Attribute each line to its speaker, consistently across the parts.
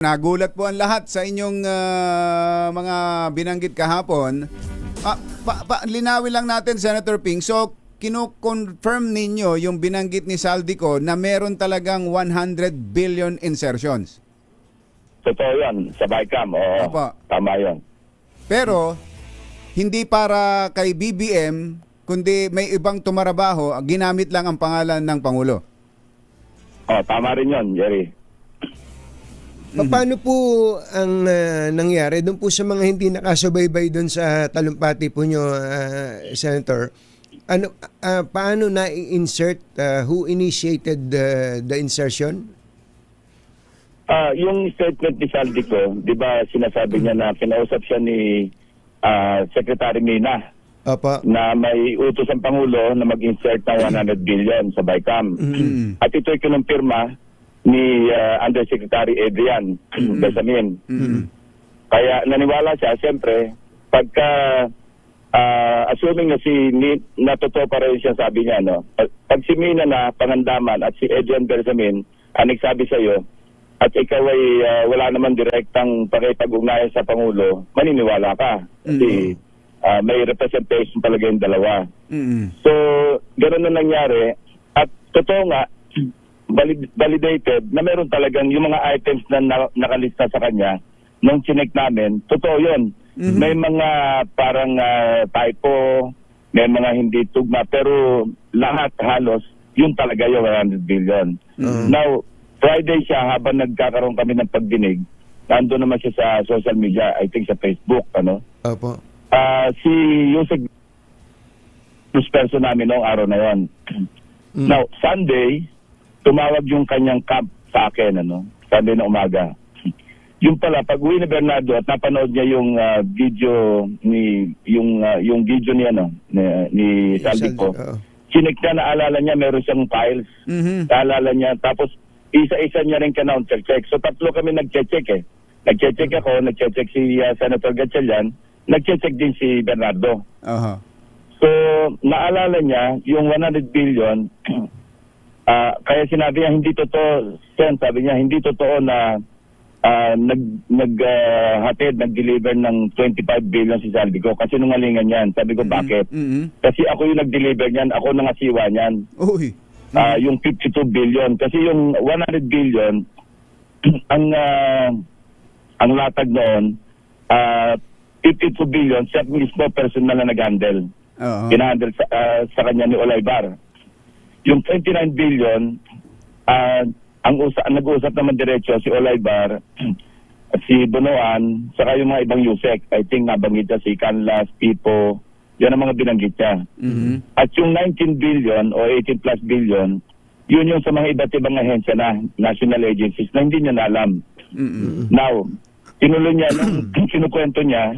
Speaker 1: Nagulat po ang lahat sa inyong ah, mga binanggit kahapon. Ah, pa, pa, linawin lang natin, Senator Ping. So, kino-confirm ninyo yung binanggit ni Saldico na meron talagang 100 billion insertions.
Speaker 2: Totoo yan, sa BICAM. Oo,
Speaker 1: Opo.
Speaker 2: tama yun.
Speaker 1: Pero, hindi para kay BBM, kundi may ibang tumarabaho, ginamit lang ang pangalan ng Pangulo.
Speaker 2: Oh, tama rin yun, Jerry.
Speaker 3: Pa- Paano po ang ah, nangyari doon po sa mga hindi nakasubaybay doon sa talumpati po nyo, ah, Senator? Ano, ah, paano na-insert? ah, who initiated the, the insertion?
Speaker 2: Ah, yung statement ni Saldico, di ba sinasabi niya na kinausap siya ni ah, Secretary Mina
Speaker 3: Opo.
Speaker 2: na may utos ang Pangulo na mag-insert ng 100 billion sa BICAM. At ito'y kinumpirma ni ah, Undersecretary Adrian Besamin. Kaya naniwala siya, siyempre, pagka ah, assuming na si Ni- na totoo pa rin siya sabi niya, no? Pag, pag si Mina na pangandaman at si Adrian Bersamin ang nagsabi sa iyo, at ikaw ay ah, wala naman direktang pakipag-ugnayan sa Pangulo, maniniwala ka. Kasi ah, may representation talaga yung dalawa.
Speaker 1: Mm-mm.
Speaker 2: So, gano'n na nangyari. At totoo nga, valid- validated na meron talagang yung mga items na, na nakalista sa kanya nung chinek namin, totoo yun. May mga parang ah, typo, may mga hindi tugma, pero lahat halos, yun talaga yung 100 billion. Now, Friday siya, habang nagkakaroon kami ng pagdinig, nando naman siya sa social media, I think sa Facebook, ano,
Speaker 3: Opo.
Speaker 2: Ah, si Yusek person namin noong araw na yon. Now, Sunday, tumawag yung kanyang camp sa akin, ano, Sunday na umaga. Yung pala, pag uwi ni Bernardo at napanood niya yung ah, video ni yung ah, yung video ni ano ni, ni.
Speaker 3: Saldi- oo.
Speaker 2: Chinik niya naalala niya meron siyang files.
Speaker 1: Mhm.
Speaker 2: Naalala niya tapos isa-isa niya rin kanounter check. So tatlo kami nagche-check eh. Nagche-check ako, nagche-check si ah, Senator Gatchalian, nagche-check din si Bernardo.
Speaker 1: Aha.
Speaker 2: So, naalala niya yung 100 billion, ah, kaya sinabi niya hindi totoo, Sen, sabi niya hindi totoo na ah, nag nag ah, hatid, nag-deliver ng 25 billion si Saldico kasi nungalingan yan. Sabi ko, bakit?
Speaker 1: Mhm.
Speaker 2: Kasi ako yung nag-deliver niyan, ako nangasiwa niyan.
Speaker 1: Uy.
Speaker 2: Ah, yung 52 billion kasi yung 100 billion ang ah, ang latag noon ah 52 billion siya mismo personal na nag-handle.
Speaker 1: Oo.
Speaker 2: Ginahandle sa, ah, sa kanya ni Olaybar. Yung 29 billion ah, ang usa nag-uusap naman diretso si Olaybar at si Bonoan saka yung mga ibang Yusek. I think nabanggit niya si Canlas, Pipo, yan ang mga binanggit niya.
Speaker 1: Mhm.
Speaker 2: At yung 19 billion o 18 plus billion, yun yung sa mga iba't ibang ahensya na national agencies na hindi niya alam.
Speaker 1: Mhm.
Speaker 2: Now, tinuloy niya, nung kinukwento niya,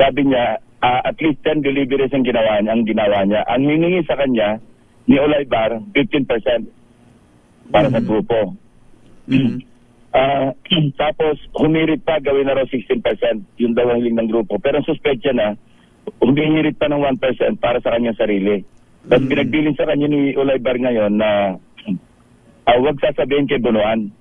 Speaker 2: sabi niya, ah, at least 10 deliveries ang ginawa niya, ang ginawa niya. Ang hiningi sa kanya, ni Olaybar, 15% para sa grupo. Ah, tapos, humirit pa, gawin na raw 16%, yung daw ang hiling ng grupo. Pero suspect niya na, humihirit pa ng 1% para sa kanyang sarili. Tapos pinagbilin sa kanya ni Olaybar ngayon na ah, huwag sasabihin kay Bunuan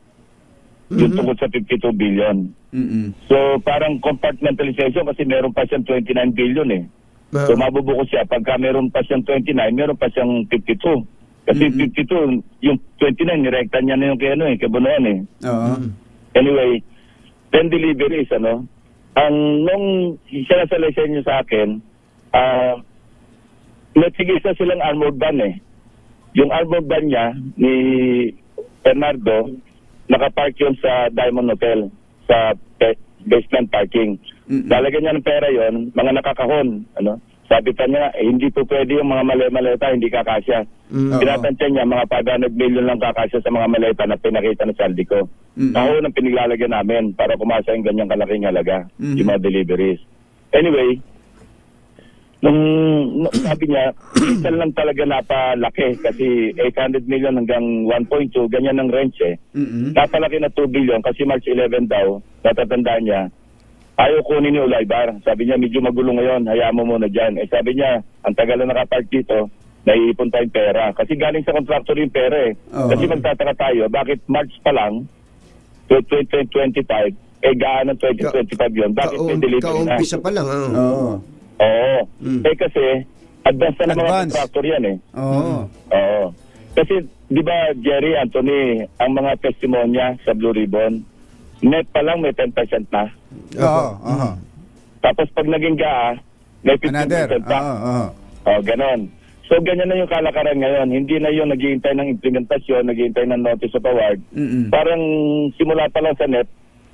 Speaker 2: yung tungkol sa 52 billion.
Speaker 1: Mhm.
Speaker 2: So parang compartmentalization kasi meron pa siyang 29 billion eh. So
Speaker 3: Oo.
Speaker 2: mabubuko siya pagka meron pa siyang 29, meron pa siyang 52. Kasi 52, yung 29 nirekta niya na yung kay ano eh, kay Bunuan eh.
Speaker 1: Oo.
Speaker 2: Anyway, 10 deliveries, ano? Ang nung sinasalaysay niyo sa akin, ah, nagsigisa silang armored van eh. Yung armored van niya ni Bernardo, nakapark yun sa Diamond Hotel, sa basement parking.
Speaker 1: Mm-mm.
Speaker 2: Lalagyan niya ng pera yon mga nakakahon, ano? Sabi pa niya, eh, hindi po pwede yung mga maleta, hindi kakasya.
Speaker 3: Mm.
Speaker 1: Oo.
Speaker 2: Pinapantya niya, mga 500 million lang kakasya sa mga maleta na pinakita ng saldi ko.
Speaker 1: Mm.
Speaker 2: Ako ang pinaglalagyan namin para kumasa yung ganyang kalaking halaga,
Speaker 1: Mhm.
Speaker 2: yung mga deliveries. Anyway, nung, nung sabi niya, minsan lang talaga napalaki kasi 800 million hanggang 1.2, ganyan ang range eh.
Speaker 1: Mhm.
Speaker 2: Napalaki na 2 billion kasi March 11 daw, natatandaan niya, ayaw kunin ni Ulaybar. Sabi niya, medyo magulo ngayon, hayaan mo muna dyan. Eh sabi niya, ang tagal na nakapark dito, naiipon tayong pera. Kasi galing sa contractor yung pera eh.
Speaker 1: Oo.
Speaker 2: Kasi magtataka tayo, bakit March pa lang, 2025, eh gaano 2025 yun? Bakit may
Speaker 3: Kaum,
Speaker 2: delivery na?
Speaker 3: kaumpisa pa lang. ah.
Speaker 1: Oo.
Speaker 2: Oo. Eh kasi, advance na ng mga
Speaker 1: Advance.
Speaker 2: contractor yan eh.
Speaker 1: Oo.
Speaker 2: Oo. Kasi, di ba, Jerry, Anthony, ang mga testimonya sa Blue Ribbon, net pa lang may 10% na.
Speaker 1: Oo. Oo.
Speaker 2: Tapos pag naging GAA, may 15%
Speaker 1: Another.
Speaker 2: pa.
Speaker 1: Oo. Oo.
Speaker 2: Oh, ganon. So, ganyan na yung kalakaran ngayon. Hindi na yung naghihintay ng implementasyon, naghihintay ng notice of award.
Speaker 1: Mm-mm.
Speaker 2: Parang simula pa lang sa net,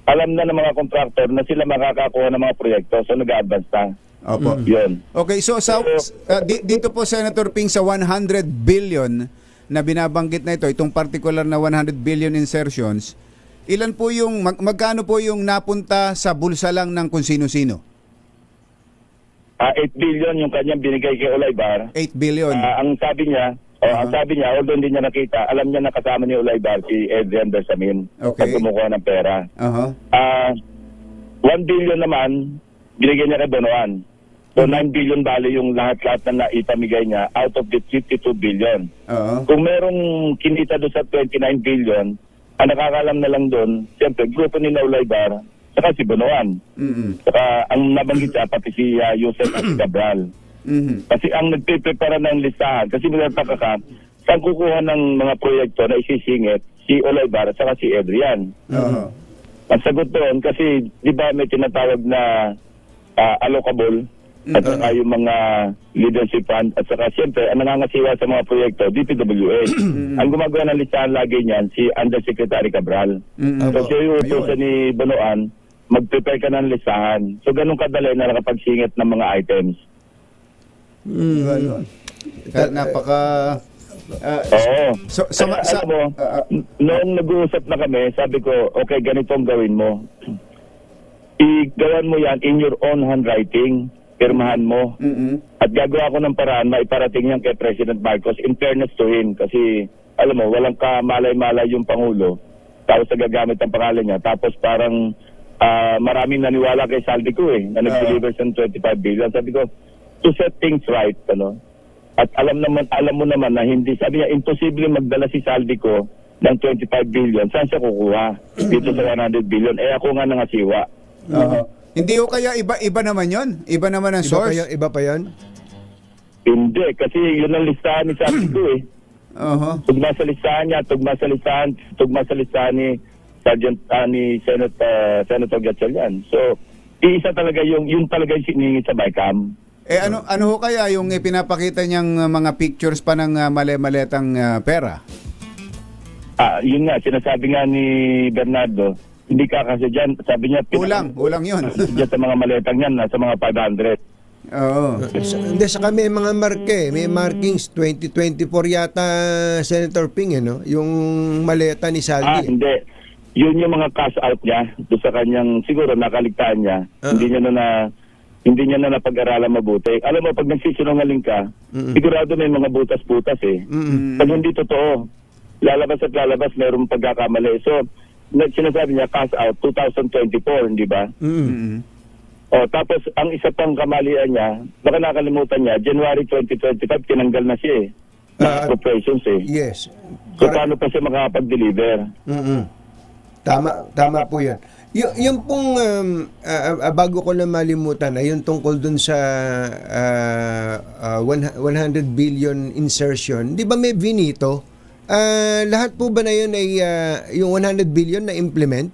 Speaker 2: alam na ng mga contractor na sila makakakuha ng mga proyekto. So, nag-advance na.
Speaker 1: Opo.
Speaker 2: Yun.
Speaker 1: Okay, so sa uh, di- dito po Senator Ping sa 100 billion na binabanggit na ito, itong particular na 100 billion insertions, ilan po yung mag- magkano po yung napunta sa bulsa lang ng kung sino-sino?
Speaker 2: Ah, 8 billion yung kanyang binigay kay Olaybar.
Speaker 1: 8 billion.
Speaker 2: Ah, ang sabi niya, o ang
Speaker 1: Uh-huh.
Speaker 2: sabi niya, although hindi niya nakita, alam niya na kasama ni Olaybar si Adrian Bersamin
Speaker 1: Okay.
Speaker 2: pag kumukuha ng pera.
Speaker 1: Aha.
Speaker 2: Ah, 1 billion naman, binigay niya kay Bonoan. So, 9 billion bali yung lahat-lahat na naipamigay niya out of the 52 billion.
Speaker 1: Oo.
Speaker 2: Kung merong kinita doon sa 29 billion, ang nakakalam na lang doon, siyempre, grupo ni Naulaybar, saka si Bonoan.
Speaker 1: Mm.
Speaker 2: Saka ang nabanggit siya, pati si uh, Yusef at si Cabral.
Speaker 1: Mhm.
Speaker 2: Kasi ang nagpiprepara ng listahan, kasi magtataka ka, saan kukuha ng mga proyekto na isisingit si Olaybar at saka si Adrian.
Speaker 1: Oo.
Speaker 2: Ang sagot doon, kasi di ba may tinatawag na ah, allocable at saka yung mga leadership fund at saka siyempre ang nangangasiwa sa mga proyekto, DPWH. ang gumagawa ng listahan lagi niyan, si Undersecretary Cabral.
Speaker 1: Mm.
Speaker 2: So siya yung utusan ni Bonoan, mag-prepare ka ng listahan. So ganun kadali na nakapagsingit ng mga items.
Speaker 1: Kaya napaka ah,
Speaker 2: Oo.
Speaker 1: So- so-
Speaker 2: Kaya,
Speaker 1: sa-
Speaker 2: alam mo,
Speaker 1: ah.
Speaker 2: n- noong nag-uusap na kami, sabi ko, okay, ganito ang gawin mo. Igawan mo yan in your own handwriting, pirmahan mo.
Speaker 1: mm
Speaker 2: At gagawa ko ng paraan, maiparating yan kay President Marcos in fairness to him. Kasi, alam mo, walang kamalay-malay yung Pangulo. Tapos nagagamit ang pangalan niya. Tapos parang ah, maraming naniwala kay Saldico eh, na nag-deliver sa 25 billion. Sabi ko, to set things right, ano, at alam naman alam mo naman na hindi sabi niya imposible magdala si Saldico ng 25 billion. Saan siya kukuha? Dito sa 100 billion. Eh ako nga nangasiwa.
Speaker 1: Oo. Hindi ko kaya iba iba naman 'yon. Iba naman ang
Speaker 3: Iba pa
Speaker 1: source.
Speaker 3: yun? Iba pa yun?
Speaker 2: Hindi, kasi yun ang listahan ni Saldico eh.
Speaker 1: Oo.
Speaker 2: Tugma sa listahan niya, tugma sa listahan, tugma sa listahan ni Sergeant ah, ni ah, Senator Gatchalian. So, iisa talaga yung yung talaga yung siningi sa BICAM.
Speaker 1: Eh ano ano ho kaya yung ipinapakita niyang uh, mga pictures pa ng uh, male-maletang uh, pera?
Speaker 2: Ah, yun nga, sinasabi nga ni Bernardo, hindi ka kasi dyan, sabi niya,
Speaker 1: Ulang, ulang 'yun.
Speaker 2: Diyan sa mga maletang yan, nasa mga 500.
Speaker 1: Oo.
Speaker 3: Sa, hindi, sa kami mga marke, may markings 2024 yata Senator Ping, eh, no? Yung maleta ni
Speaker 2: Ah,
Speaker 3: Saldi.
Speaker 2: hindi. Yun yung mga cash out niya doon sa kanyang siguro nakaligtaan niya.
Speaker 3: Ah.
Speaker 2: Hindi niya na, na hindi niya na napag-aralan mabuti. Alam mo, pag nagsisinungaling ka, sigurado may mga butas-butas eh. Pag hindi totoo, lalabas at lalabas, mayroong pagkakamali. So, sinasabi niya cash out 2024, hindi ba?
Speaker 3: Mm-mm.
Speaker 1: Mm.
Speaker 2: O, tapos ang isa pang kamalian niya, baka nakalimutan niya, January 2025, tinanggal na siya eh.
Speaker 3: Ah.
Speaker 2: Operations eh.
Speaker 3: Yes.
Speaker 2: So, paano pa siya makakapag-deliver?
Speaker 3: Mm-mm. Tama, tama po 'yan. Y- yung pong um, ah, bago ko na malimutan ay yung tungkol dun sa ah, one- 100 billion insertion. 'Di ba may vinito? Ah, lahat po ba na yun ay ah, yung 100 billion na implement?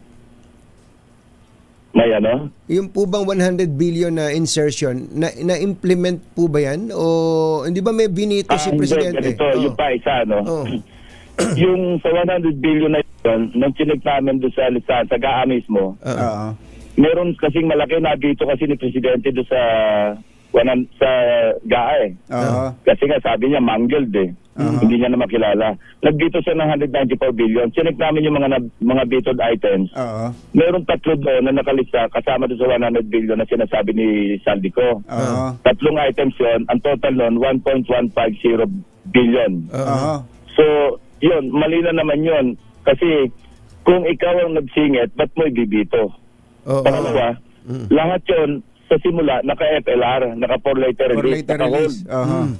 Speaker 2: May ano?
Speaker 3: Yung po bang 100 billion na insertion na, na implement po ba yan o hindi ba may vinito si
Speaker 2: Ah, hindi,
Speaker 3: presidente?
Speaker 2: ganito,
Speaker 3: Oh.
Speaker 2: yung pa isa, no?
Speaker 3: Oh.
Speaker 2: yung sa 100 billion na yun, nung chinig namin doon sa listahan, sa GAA mismo,
Speaker 1: Oo.
Speaker 2: meron kasing malaki na dito kasi ni Presidente doon sa, wanan, sa GAA eh.
Speaker 1: Oo.
Speaker 2: Kasi nga sabi niya, mangled eh.
Speaker 1: Uh-huh.
Speaker 2: Hindi niya na makilala. Nagdito siya ng 194 billion. Chinig namin yung mga, na- mga vetoed items.
Speaker 1: Oo.
Speaker 2: Meron tatlo doon na nakalista kasama doon sa 100 billion na sinasabi ni. Saldico. Tatlong items yon ang total nun 1.150 billion.
Speaker 3: ah,
Speaker 1: Oo.
Speaker 2: So, yun, mali na naman yun. Kasi kung ikaw ang nagsingit, ba't mo ibibito?
Speaker 3: Oo.
Speaker 2: Pangalawa,
Speaker 3: Mm.
Speaker 2: lahat yun sa simula, naka-FLR, naka-4 letter
Speaker 1: For
Speaker 2: release,
Speaker 1: later release.
Speaker 3: Mm.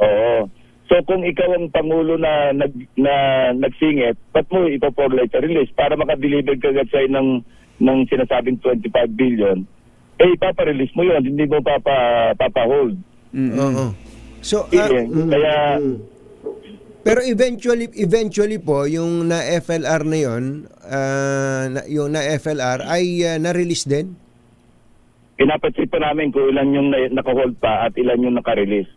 Speaker 2: Oo. So kung ikaw ang pangulo na nag na nagsingit, ba't mo ipo for letter release para makadeliver ka agad sa'yo ng ng sinasabing 25 billion? Eh ipapa-release mo 'yon, hindi mo papa papa-hold.
Speaker 1: Mm-mm.
Speaker 3: Oo. So, ah,
Speaker 2: Sige,
Speaker 3: mm,
Speaker 2: kaya
Speaker 3: pero eventually eventually po yung na FLR na yon, ah, na, yung na FLR ay ah, na-release din.
Speaker 2: Pinapatsip pa namin kung ilan yung na- naka-hold pa at ilan yung naka-release.